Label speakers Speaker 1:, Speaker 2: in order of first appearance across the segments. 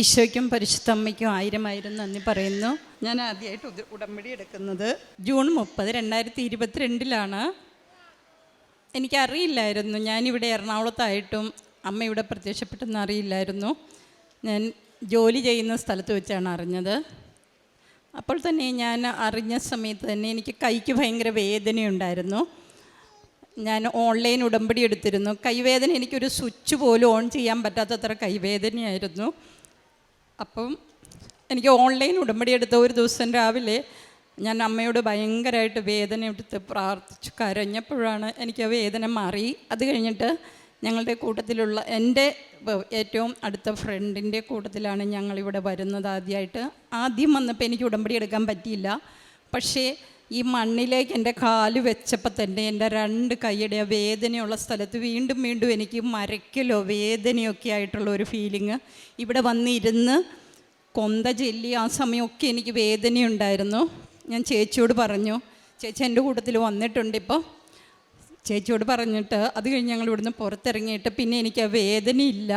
Speaker 1: ഈശോയ്ക്കും പരിശുദ്ധമ്മയ്ക്കും ആയിരം ആയിരം നന്ദി പറയുന്നു. ഞാൻ ആദ്യമായിട്ട് ഉടമ്പടി എടുക്കുന്നത് ജൂൺ മുപ്പത് രണ്ടായിരത്തി ഇരുപത്തിരണ്ടിലാണ്. എനിക്കറിയില്ലായിരുന്നു. ഞാനിവിടെ എറണാകുളത്തായിട്ടും അമ്മ ഇവിടെ പ്രത്യക്ഷപ്പെട്ടെന്ന് അറിയില്ലായിരുന്നു. ഞാൻ ജോലി ചെയ്യുന്ന സ്ഥലത്ത് വെച്ചാണ് അറിഞ്ഞത്. അപ്പോൾ തന്നെ ഞാൻ അറിഞ്ഞ സമയത്ത് തന്നെ എനിക്ക് കൈക്ക് ഭയങ്കര വേദനയുണ്ടായിരുന്നു. ഞാൻ ഓൺലൈൻ ഉടമ്പടി എടുത്തിരുന്നു. കൈവേദന എനിക്കൊരു സ്വിച്ച് പോലും ഓൺ ചെയ്യാൻ പറ്റാത്തത്ര കൈവേദനയായിരുന്നു. അപ്പം എനിക്ക് ഓൺലൈൻ ഉടമ്പടി എടുത്ത ഒരു ദിവസം രാവിലെ ഞാൻ അമ്മയോട് ഭയങ്കരമായിട്ട് വേദന എടുത്ത് പ്രാർത്ഥിച്ചു കരഞ്ഞപ്പോഴാണ് എനിക്ക് ആ വേദന മാറി. അത് കഴിഞ്ഞിട്ട് ഞങ്ങളുടെ കൂട്ടത്തിലുള്ള എന്റെ ഏറ്റവും അടുത്ത ഫ്രണ്ടിന്റെ കൂട്ടത്തിലാണ് ഞങ്ങളിവിടെ വരുന്നത് ആദ്യമായിട്ട്. ആദ്യം വന്നപ്പോൾ എനിക്ക് ഉടമ്പടി എടുക്കാൻ പറ്റിയില്ല. പക്ഷേ ഈ മണ്ണിലേക്ക് എന്റെ കാൽ വെച്ചപ്പോൾ തന്നെ എന്റെ രണ്ട് കൈയുടെ ആ വേദനയുള്ള സ്ഥലത്ത് വീണ്ടും വീണ്ടും എനിക്ക് മരയ്ക്കലോ വേദനയൊക്കെ ആയിട്ടുള്ള ഒരു ഫീലിങ് ഇവിടെ വന്നിരുന്ന് കൊന്ത ചെല്ലി ആ സമയമൊക്കെ എനിക്ക് വേദനയുണ്ടായിരുന്നു. ഞാൻ ചേച്ചിയോട് പറഞ്ഞു ചേച്ചി എന്റെ കൂട്ടത്തിൽ വന്നിട്ടുണ്ട് ഇപ്പോൾ. ചേച്ചിയോട് പറഞ്ഞിട്ട് അത് കഴിഞ്ഞ് ഞങ്ങൾ ഇവിടുന്ന് പുറത്തിറങ്ങിയിട്ട് പിന്നെ എനിക്ക് ആ വേദനയില്ല.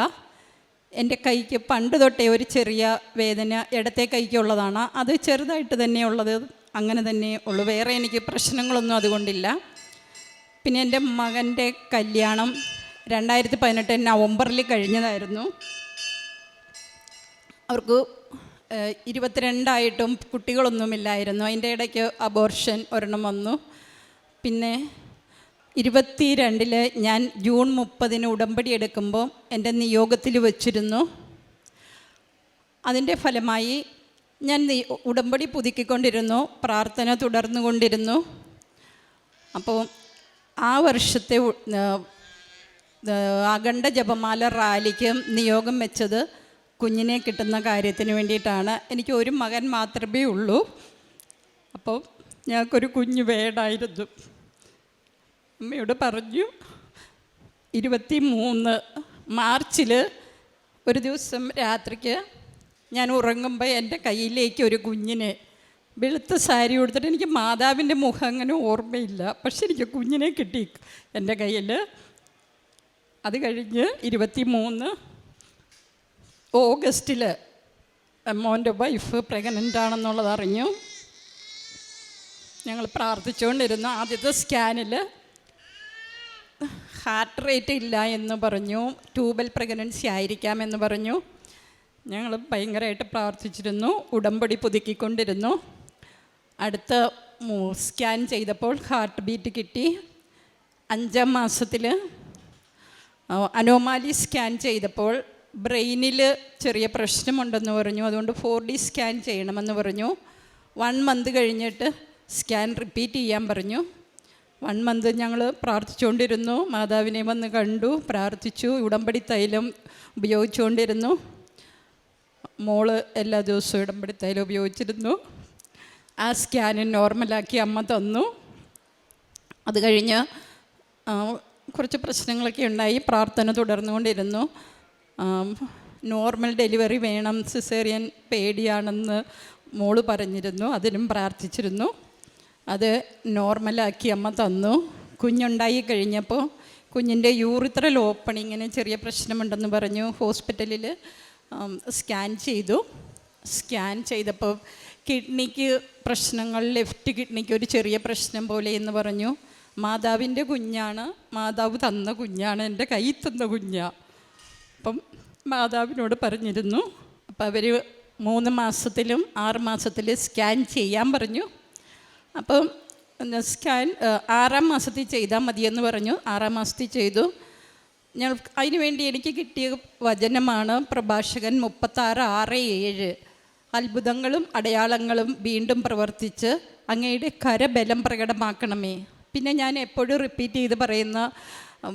Speaker 1: എന്റെ കൈക്ക് പണ്ട് തൊട്ടേ ഒരു ചെറിയ വേദന ഇടത്തെ കൈക്കുള്ളതാണ്. അത് ചെറുതായിട്ട് തന്നെ ഉള്ളത് അങ്ങനെ തന്നെ ഉള്ളൂ. വേറെ എനിക്ക് പ്രശ്നങ്ങളൊന്നും അതുകൊണ്ടില്ല. പിന്നെ എന്റെ മകന്റെ കല്യാണം രണ്ടായിരത്തി പതിനെട്ട് നവംബറിൽ കഴിഞ്ഞതായിരുന്നു. അവർക്ക് ഇരുപത്തിരണ്ടായിട്ടും കുട്ടികളൊന്നുമില്ലായിരുന്നു. അതിന്റെ ഇടയ്ക്ക് അബോർഷൻ ഒരെണ്ണം വന്നു. പിന്നെ ഇരുപത്തി രണ്ടിൽ ഞാൻ ജൂൺ മുപ്പതിന് ഉടമ്പടി എടുക്കുമ്പോൾ എന്റെ നിയോഗത്തിൽ വച്ചിരുന്നു. അതിന്റെ ഫലമായി ഞാൻ ഉടമ്പടി പുതുക്കിക്കൊണ്ടിരുന്നു പ്രാർത്ഥന തുടർന്നു കൊണ്ടിരുന്നു അപ്പോൾ ആ വർഷത്തെ അഖണ്ഡ ജപമാല റാലിക്ക് നിയോഗം വെച്ചത് കുഞ്ഞിനെ കിട്ടുന്ന കാര്യത്തിന് വേണ്ടിയിട്ടാണ്. എനിക്ക് ഒരു മകൻ മാത്രമേ ഉള്ളൂ. അപ്പോൾ ഞങ്ങൾക്കൊരു കുഞ്ഞ് വേടായിരുന്നു. അമ്മയോട് പറഞ്ഞു ഇരുപത്തി മൂന്ന് മാർച്ചിൽ ഒരു ദിവസം രാത്രിക്ക് ഞാൻ ഉറങ്ങുമ്പോൾ എന്റെ കയ്യിലേക്ക് ഒരു കുഞ്ഞിനെ വെളുത്ത സാരി കൊടുത്തിട്ട് എനിക്ക് മാതാവിന്റെ മുഖം അങ്ങനെ ഓർമ്മയില്ല. പക്ഷെ എനിക്ക് കുഞ്ഞിനെ കിട്ടി എന്റെ കയ്യിൽ. അത് കഴിഞ്ഞ് ഇരുപത്തി മൂന്ന് ഓഗസ്റ്റിൽ മോന്റെ വൈഫ് പ്രഗ്നന്റ് ആണെന്നുള്ളത് അറിഞ്ഞു. ഞങ്ങൾ പ്രാർത്ഥിച്ചുകൊണ്ടിരുന്നു ആദ്യത്തെ സ്കാനിൽ ഹാർട്ട് റേറ്റ് ഇല്ല എന്ന് പറഞ്ഞു. ട്യൂബൽ പ്രഗ്നൻസി ആയിരിക്കാം എന്ന് പറഞ്ഞു. ഞങ്ങൾ ഭയങ്കരമായിട്ട് പ്രാർത്ഥിച്ചിരുന്നു ഉടമ്പടി പുതുക്കിക്കൊണ്ടിരുന്നു. അടുത്ത സ്കാൻ ചെയ്തപ്പോൾ ഹാർട്ട് ബീറ്റ് കിട്ടി. അഞ്ചാം മാസത്തിൽ അനോമാലി സ്കാൻ ചെയ്തപ്പോൾ ബ്രെയിനിൽ ചെറിയ പ്രശ്നമുണ്ടെന്ന് പറഞ്ഞു. അതുകൊണ്ട് ഫോർ ഡി സ്കാൻ ചെയ്യണമെന്ന് പറഞ്ഞു. വൺ മന്ത് കഴിഞ്ഞിട്ട് സ്കാൻ റിപ്പീറ്റ് ചെയ്യാൻ പറഞ്ഞു. വൺ മന്ത് ഞങ്ങൾ പ്രാർത്ഥിച്ചുകൊണ്ടിരുന്നു. മാതാവിനെ വന്ന് കണ്ടു പ്രാർത്ഥിച്ചു ഉടമ്പടി തൈലം ഉപയോഗിച്ചുകൊണ്ടിരുന്നു. മോൾ എല്ലാ ദിവസവും ഉടമ്പടി തൈലം ഉപയോഗിച്ചിരുന്നു. ആ സ്കാന് നോർമലാക്കി അമ്മ തന്നു. അത് കഴിഞ്ഞ് കുറച്ച് പ്രശ്നങ്ങളൊക്കെ ഉണ്ടായി. പ്രാർത്ഥന തുടർന്നുകൊണ്ടിരുന്നു. നോർമൽ ഡെലിവറി വേണം സിസേറിയൻ പേടിയാണെന്ന് മോൾ പറഞ്ഞിരുന്നു. അതിനും പ്രാർത്ഥിച്ചിരുന്നു. അത് നോർമലാക്കി അമ്മ തന്നു. കുഞ്ഞുണ്ടായി കഴിഞ്ഞപ്പോൾ കുഞ്ഞിന്റെ യൂറിത്രൽ ഓപ്പണിങ്ങിന് ചെറിയ പ്രശ്നമുണ്ടെന്ന് പറഞ്ഞു. ഹോസ്പിറ്റലിൽ സ്കാൻ ചെയ്തു. സ്കാൻ ചെയ്തപ്പോൾ കിഡ്നിക്ക് പ്രശ്നങ്ങൾ ലെഫ്റ്റ് കിഡ്നിക്ക് ഒരു ചെറിയ പ്രശ്നം പോലെ എന്ന് പറഞ്ഞു. മാതാവിന്റെ കുഞ്ഞാണ് മാതാവ് തന്ന കുഞ്ഞാണ് എന്റെ കൈ തന്ന കുഞ്ഞാണ് അപ്പം മാതാവിനോട് പറഞ്ഞിരുന്നു. അപ്പോൾ അവർ മൂന്ന് മാസത്തിലും ആറ് മാസത്തിൽ സ്കാൻ ചെയ്യാൻ പറഞ്ഞു. അപ്പം സ്കാൻ ആറാം മാസത്തിൽ ചെയ്താൽ മതിയെന്ന് പറഞ്ഞു. ആറാം മാസത്തിൽ ചെയ്തു. ഞാൻ അതിനുവേണ്ടി എനിക്ക് കിട്ടിയ വചനമാണ് പ്രഭാഷകൻ മുപ്പത്താറ് ആറ് ഏഴ്. അത്ഭുതങ്ങളും അടയാളങ്ങളും വീണ്ടും പ്രവർത്തിച്ച് അങ്ങയുടെ കരബലം പ്രകടമാക്കണമേ. പിന്നെ ഞാൻ എപ്പോഴും റിപ്പീറ്റ് ചെയ്ത് പറയുന്ന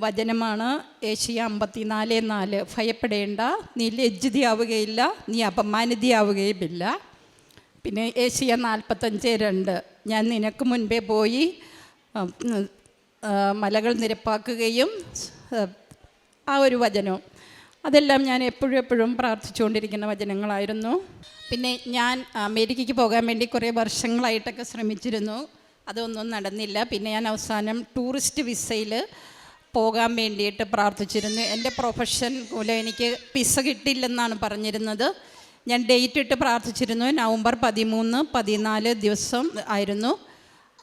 Speaker 1: വചനമാണ് ഏഷ്യ അമ്പത്തിനാല് നാല്. ഭയപ്പെടേണ്ട നീ ലജ്ജിതയാവുകയില്ല നീ അപമാനിതയാവുകയുമില്ല. പിന്നെ ഏഷ്യ നാൽപ്പത്തഞ്ച് രണ്ട്. ഞാൻ നിനക്ക് മുൻപേ പോയി മലകൾ നിരപ്പാക്കുകയും ആ, ഒരു വചനവും അതെല്ലാം ഞാൻ എപ്പോഴും എപ്പോഴും പ്രാർത്ഥിച്ചുകൊണ്ടിരിക്കുന്ന വചനങ്ങളായിരുന്നു. പിന്നെ ഞാൻ അമേരിക്കയ്ക്ക് പോകാൻ വേണ്ടി കുറേ വർഷങ്ങളായിട്ടൊക്കെ ശ്രമിച്ചിരുന്നു. അതൊന്നും നടന്നില്ല. പിന്നെ ഞാൻ അവസാനം ടൂറിസ്റ്റ് വിസയിൽ പോകാൻ വേണ്ടിയിട്ട് പ്രാർത്ഥിച്ചിരുന്നു. എന്റെ പ്രൊഫഷൻ മൂലം എനിക്ക് പിസ കിട്ടില്ലെന്നാണ് പറഞ്ഞിരുന്നത്. ഞാൻ ഡേറ്റ് ഇട്ട് പ്രാർത്ഥിച്ചിരുന്നു. നവംബർ പതിമൂന്ന് പതിനാല് ദിവസം ആയിരുന്നു.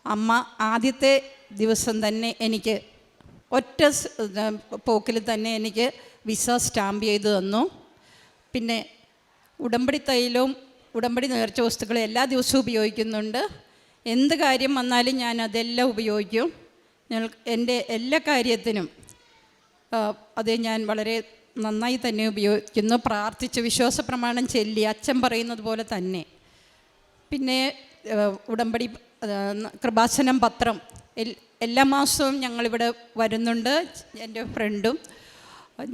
Speaker 1: അമ്മ ആദ്യത്തെ ദിവസം തന്നെ എനിക്ക് ഒറ്റ പോക്കിൽ തന്നെ എനിക്ക് വിസ സ്റ്റാമ്പ് ചെയ്ത് തന്നു. പിന്നെ ഉടമ്പടി തൈലവും ഉടമ്പടി നേർച്ച വസ്തുക്കളും എല്ലാ ദിവസവും ഉപയോഗിക്കുന്നുണ്ട്. എന്ത് കാര്യം വന്നാലും ഞാൻ അതെല്ലാം ഉപയോഗിക്കും. ഞങ്ങൾ എന്റെ എല്ലാ കാര്യത്തിനും അത് ഞാൻ വളരെ നന്നായി തന്നെ ഉപയോഗിക്കുന്നു. പ്രാർത്ഥിച്ച് വിശ്വാസ പ്രമാണം ചൊല്ലി അച്ഛൻ പറയുന്നത് പോലെ തന്നെ. പിന്നെ ഉടമ്പടി കൃപാസനം പത്രം എല്ലാ മാസവും ഞങ്ങളിവിടെ വരുന്നുണ്ട്. എന്റെ ഫ്രണ്ടും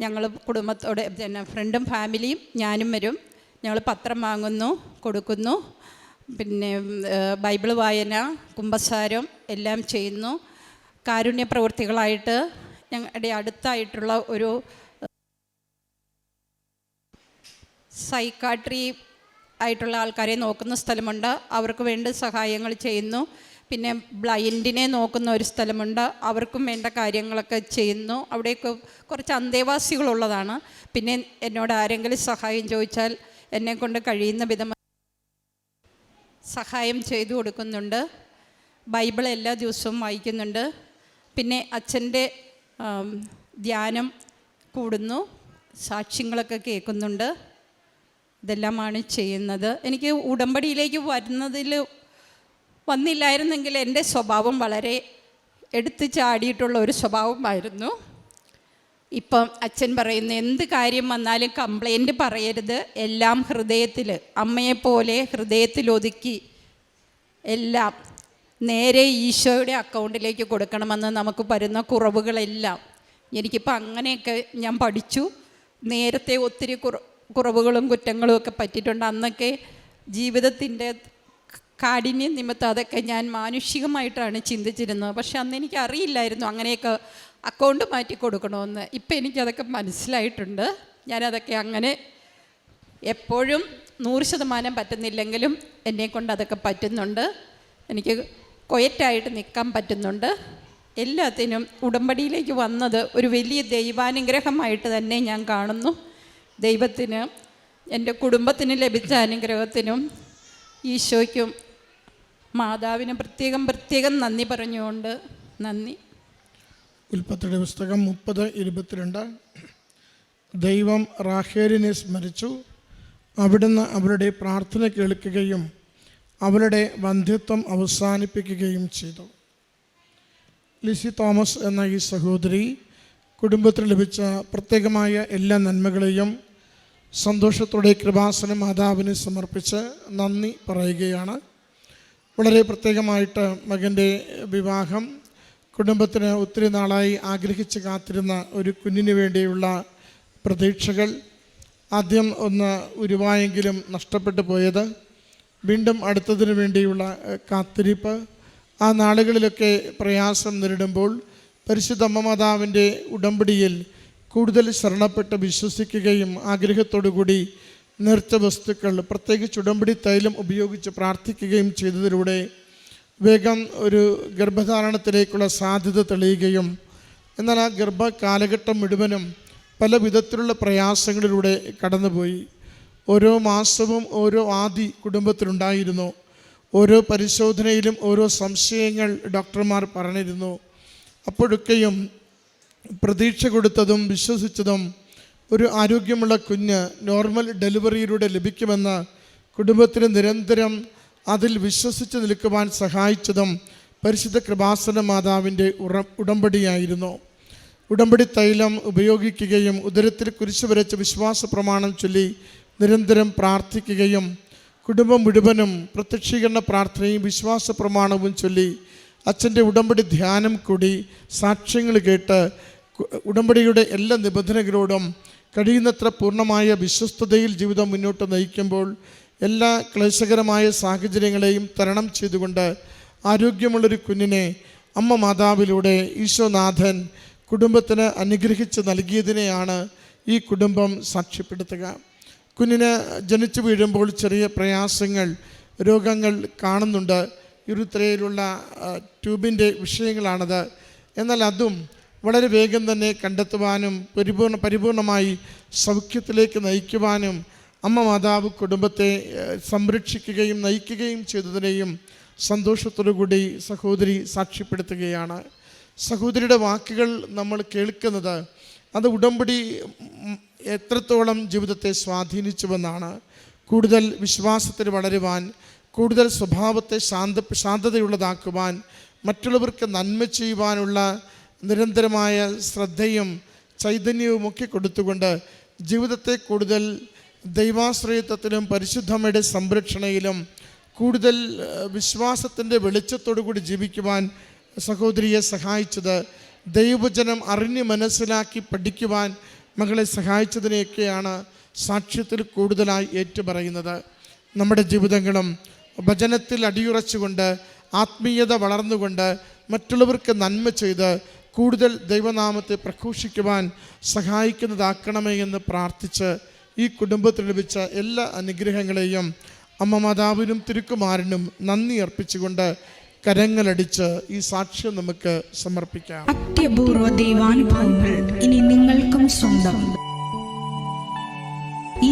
Speaker 1: ഞങ്ങൾ കുടുംബത്തോടെ പിന്നെ ഫ്രണ്ടും ഫാമിലിയും ഞാനും വരും. ഞങ്ങൾ പത്രം വാങ്ങുന്നു കൊടുക്കുന്നു. പിന്നെ ബൈബിൾ വായന കുമ്പസാരം എല്ലാം ചെയ്യുന്നു. കാരുണ്യ പ്രവൃത്തികളായിട്ട് ഞങ്ങളുടെ അടുത്തായിട്ടുള്ള ഒരു സൈക്കാട്രി ആയിട്ടുള്ള ആൾക്കാരെ നോക്കുന്ന സ്ഥലമുണ്ട്. അവർക്ക് വേണ്ടി സഹായങ്ങൾ ചെയ്യുന്നു. പിന്നെ ബ്ലൈൻഡിനെ നോക്കുന്ന ഒരു സ്ഥലമുണ്ട്. അവർക്കും വേണ്ട കാര്യങ്ങളൊക്കെ ചെയ്യുന്നു. അവിടെയൊക്കെ കുറച്ച് അന്തേവാസികളുള്ളതാണ്. പിന്നെ എന്നോട് ആരെങ്കിലും സഹായം ചോദിച്ചാൽ എന്നെക്കൊണ്ട് കഴിയുന്ന വിധം സഹായം ചെയ്തു കൊടുക്കുന്നുണ്ട്. ബൈബിൾ എല്ലാ ദിവസവും വായിക്കുന്നുണ്ട്. പിന്നെ അച്ഛന്റെ ധ്യാനം കൂടുന്നു. സാക്ഷ്യങ്ങളൊക്കെ കേൾക്കുന്നുണ്ട്. ഇതെല്ലാമാണ് ചെയ്യുന്നത്. എനിക്ക് ഉടമ്പടിയിലേക്ക് വരുന്നതിൽ വന്നില്ലായിരുന്നെങ്കിൽ എന്റെ സ്വഭാവം വളരെ എടുത്തു ചാടിയിട്ടുള്ള ഒരു സ്വഭാവമായിരുന്നു. ഇപ്പം അച്ഛൻ പറയുന്ന എന്ത് കാര്യം വന്നാലും കംപ്ലൈന്റ് പറയരുത്. എല്ലാം ഹൃദയത്തിൽ അമ്മയെപ്പോലെ ഹൃദയത്തിൽ ഒതുക്കി എല്ലാം നേരെ ഈശോയുടെ അക്കൗണ്ടിലേക്ക് കൊടുക്കണമെന്ന് നമുക്ക് വരുന്ന കുറവുകളെല്ലാം. എനിക്കിപ്പോൾ അങ്ങനെയൊക്കെ ഞാൻ പഠിച്ചു. നേരത്തെ ഒത്തിരി കുറ കുറവുകളും കുറ്റങ്ങളും ഒക്കെ പറ്റിയിട്ടുണ്ട്. അന്നൊക്കെ ജീവിതത്തിന്റെ കാഠിന്യം നിമിത്തം അതൊക്കെ ഞാൻ മാനുഷികമായിട്ടാണ് ചിന്തിച്ചിരുന്നത്. പക്ഷെ അന്ന് എനിക്ക് അറിയില്ലായിരുന്നു അങ്ങനെയൊക്കെ അക്കൗണ്ട് മാറ്റി കൊടുക്കണമെന്ന്. ഇപ്പം എനിക്കതൊക്കെ മനസ്സിലായിട്ടുണ്ട്. ഞാനതൊക്കെ അങ്ങനെ എപ്പോഴും നൂറ് ശതമാനം പറ്റുന്നില്ലെങ്കിലും എന്നെ കൊണ്ട് അതൊക്കെ പറ്റുന്നുണ്ട്. എനിക്ക് കൊയറ്റായിട്ട് നിൽക്കാൻ പറ്റുന്നുണ്ട്. എല്ലാത്തിനും ഉടമ്പടിയിലേക്ക് വന്നത് ഒരു വലിയ ദൈവാനുഗ്രഹമായിട്ട് തന്നെ ഞാൻ കാണുന്നു. ദൈവത്തിന് എന്റെ കുടുംബത്തിന് ലഭിച്ച അനുഗ്രഹത്തിനും ഈശോയ്ക്കും മാതാവിന് പ്രത്യേകം പ്രത്യേകം നന്ദി പറഞ്ഞുകൊണ്ട് നന്ദി.
Speaker 2: ഉൽപ്പത്തിയുടെ പുസ്തകം മുപ്പത് ഇരുപത്തിരണ്ട്. ദൈവം റാഹേലിനെ സ്മരിച്ചു. അവിടുന്ന് അവരുടെ പ്രാർത്ഥന കേൾക്കുകയും അവരുടെ ബന്ധുത്വം അവസാനിപ്പിക്കുകയും ചെയ്തു. ലിസി തോമസ് എന്ന ഈ സഹോദരി കുടുംബത്തിന് ലഭിച്ച പ്രത്യേകമായ എല്ലാ നന്മകളെയും സന്തോഷത്തോടെ കൃപാസന മാതാവിന് സമർപ്പിച്ച് നന്ദി പറയുകയാണ്. വളരെ പ്രത്യേകമായിട്ട് മകന്റെ വിവാഹം കുടുംബത്തിന് ഒത്തിരി നാളായി ആഗ്രഹിച്ച് കാത്തിരുന്ന ഒരു കുഞ്ഞിന് വേണ്ടിയുള്ള പ്രതീക്ഷകൾ. ആദ്യം ഒന്ന് ഉരുവായെങ്കിലും നഷ്ടപ്പെട്ടു പോയത്. വീണ്ടും അടുത്തതിന് വേണ്ടിയുള്ള കാത്തിരിപ്പ്. ആ നാളുകളിലൊക്കെ പ്രയാസം നേരിടുമ്പോൾ പരിശുദ്ധ അമ്മമാതാവിന്റെ ഉടമ്പടിയിൽ കൂടുതൽ ശരണപ്പെട്ട് വിശ്വസിക്കുകയും ആഗ്രഹത്തോടുകൂടി നേർച്ച വസ്തുക്കൾ പ്രത്യേകിച്ച് ഉടമ്പടി തൈലം ഉപയോഗിച്ച് പ്രാർത്ഥിക്കുകയും ചെയ്തതിലൂടെ വേഗം ഒരു ഗർഭധാരണത്തിലേക്കുള്ള സാധ്യത തെളിയുകയും എന്നാൽ ആ ഗർഭ കാലഘട്ടം മുഴുവനും പല വിധത്തിലുള്ള പ്രയാസങ്ങളിലൂടെ കടന്നുപോയി. ഓരോ മാസവും ഓരോ ആദി കുടുംബത്തിലുണ്ടായിരുന്നു. ഓരോ പരിശോധനയിലും ഓരോ സംശയങ്ങൾ ഡോക്ടർമാർ പറഞ്ഞിരുന്നു. അപ്പോഴൊക്കെയും പ്രതീക്ഷ കൊടുത്തതും വിശ്വസിച്ചതും ഒരു ആരോഗ്യമുള്ള കുഞ്ഞ് നോർമൽ ഡെലിവറിയിലൂടെ ലഭിക്കുമെന്ന് കുടുംബത്തിന് നിരന്തരം അതിൽ വിശ്വസിച്ച് നിൽക്കുവാൻ സഹായിച്ചതും പരിശുദ്ധ കൃപാസന മാതാവിന്റെ ഉടമ്പടിയായിരുന്നു. ഉടമ്പടി തൈലം ഉപയോഗിക്കുകയും ഉദരത്തിൽ കുരിശു വരച്ച് വിശ്വാസ പ്രമാണം ചൊല്ലി നിരന്തരം പ്രാർത്ഥിക്കുകയും കുടുംബം മുഴുവനും പ്രത്യക്ഷീകരണ പ്രാർത്ഥനയും വിശ്വാസ പ്രമാണവും ചൊല്ലി അച്ഛന്റെ ഉടമ്പടി ധ്യാനം കൂടി സാക്ഷ്യങ്ങൾ കേട്ട് ഉടമ്പടിയുടെ എല്ലാ നിബന്ധനകളോടും കഴിയുന്നത്ര പൂർണമായ വിശ്വസ്തതയിൽ ജീവിതം മുന്നോട്ട് നയിക്കുമ്പോൾ എല്ലാ ക്ലേശകരമായ സാഹചര്യങ്ങളെയും തരണം ചെയ്തുകൊണ്ട് ആരോഗ്യമുള്ളൊരു കുഞ്ഞിനെ അമ്മ മാതാവിലൂടെ ഈശോനാഥൻ കുടുംബത്തിന് അനുഗ്രഹിച്ച് നൽകിയതിനെയാണ് ഈ കുടുംബം സാക്ഷ്യപ്പെടുത്തുക. കുഞ്ഞിന് ജനിച്ചു വീഴുമ്പോൾ ചെറിയ പ്രയാസങ്ങൾ രോഗങ്ങൾ കാണുന്നുണ്ട്. ഇരുത്രയിലുള്ള ട്യൂബിന്റെ വിഷയങ്ങളാണത്. എന്നാൽ അതും വളരെ വേഗം തന്നെ കണ്ടെത്തുവാനും പരിപൂർണ പരിപൂർണമായി സൗഖ്യത്തിലേക്ക് നയിക്കുവാനും അമ്മ മാതാവ് കുടുംബത്തെ സംരക്ഷിക്കുകയും നയിക്കുകയും ചെയ്തതിനെയും സന്തോഷത്തോടുകൂടി സഹോദരി സാക്ഷ്യപ്പെടുത്തുകയാണ്. സഹോദരിയുടെ വാക്കുകൾ നമ്മൾ കേൾക്കുന്നത് അത് ഉടമ്പടി എത്രത്തോളം ജീവിതത്തെ സ്വാധീനിച്ചുവെന്നാണ്. കൂടുതൽ വിശ്വാസത്തിന് വളരുവാൻ കൂടുതൽ സ്വഭാവത്തെ ശാന്ത ശാന്തതയുള്ളതാക്കുവാൻ മറ്റുള്ളവർക്ക് നന്മ ചെയ്യുവാനുള്ള നിരന്തരമായ ശ്രദ്ധയും ചൈതന്യവും ഒക്കെ കൊടുത്തുകൊണ്ട് ജീവിതത്തെ കൂടുതൽ ദൈവാശ്രയത്വത്തിലും പരിശുദ്ധമയുടെ സംരക്ഷണയിലും കൂടുതൽ വിശ്വാസത്തിന്റെ കൂടി ജീവിക്കുവാൻ സഹോദരിയെ സഹായിച്ചത് ദൈവജനം അറിഞ്ഞ് മനസ്സിലാക്കി പഠിക്കുവാൻ മകളെ സഹായിച്ചതിനെയൊക്കെയാണ് സാക്ഷ്യത്തിൽ കൂടുതലായി ഏറ്റുപറയുന്നത്. നമ്മുടെ ജീവിതങ്ങളും വചനത്തിൽ അടിയുറച്ചുകൊണ്ട് ആത്മീയത വളർന്നുകൊണ്ട് മറ്റുള്ളവർക്ക് നന്മ ചെയ്ത് കൂടുതൽ ദൈവനാമത്തെ പ്രഘോഷിക്കുവാൻ സഹായിക്കുന്നതാക്കണമേ എന്ന് പ്രാർത്ഥിച്ച് ഈ കുടുംബത്തിൽ ലഭിച്ച എല്ലാ അനുഗ്രഹങ്ങളെയും അമ്മ മാതാവിനും തിരുക്കുമാരനും നന്ദി അർപ്പിച്ചുകൊണ്ട് കരങ്ങളടിച്ച് ഈ സാക്ഷ്യം നമുക്ക് സമർപ്പിക്കാം.
Speaker 3: അത്യപൂർവ ദൈവാനുഭവങ്ങൾ ഇനി നിങ്ങൾക്കും സ്വന്തം. ഈ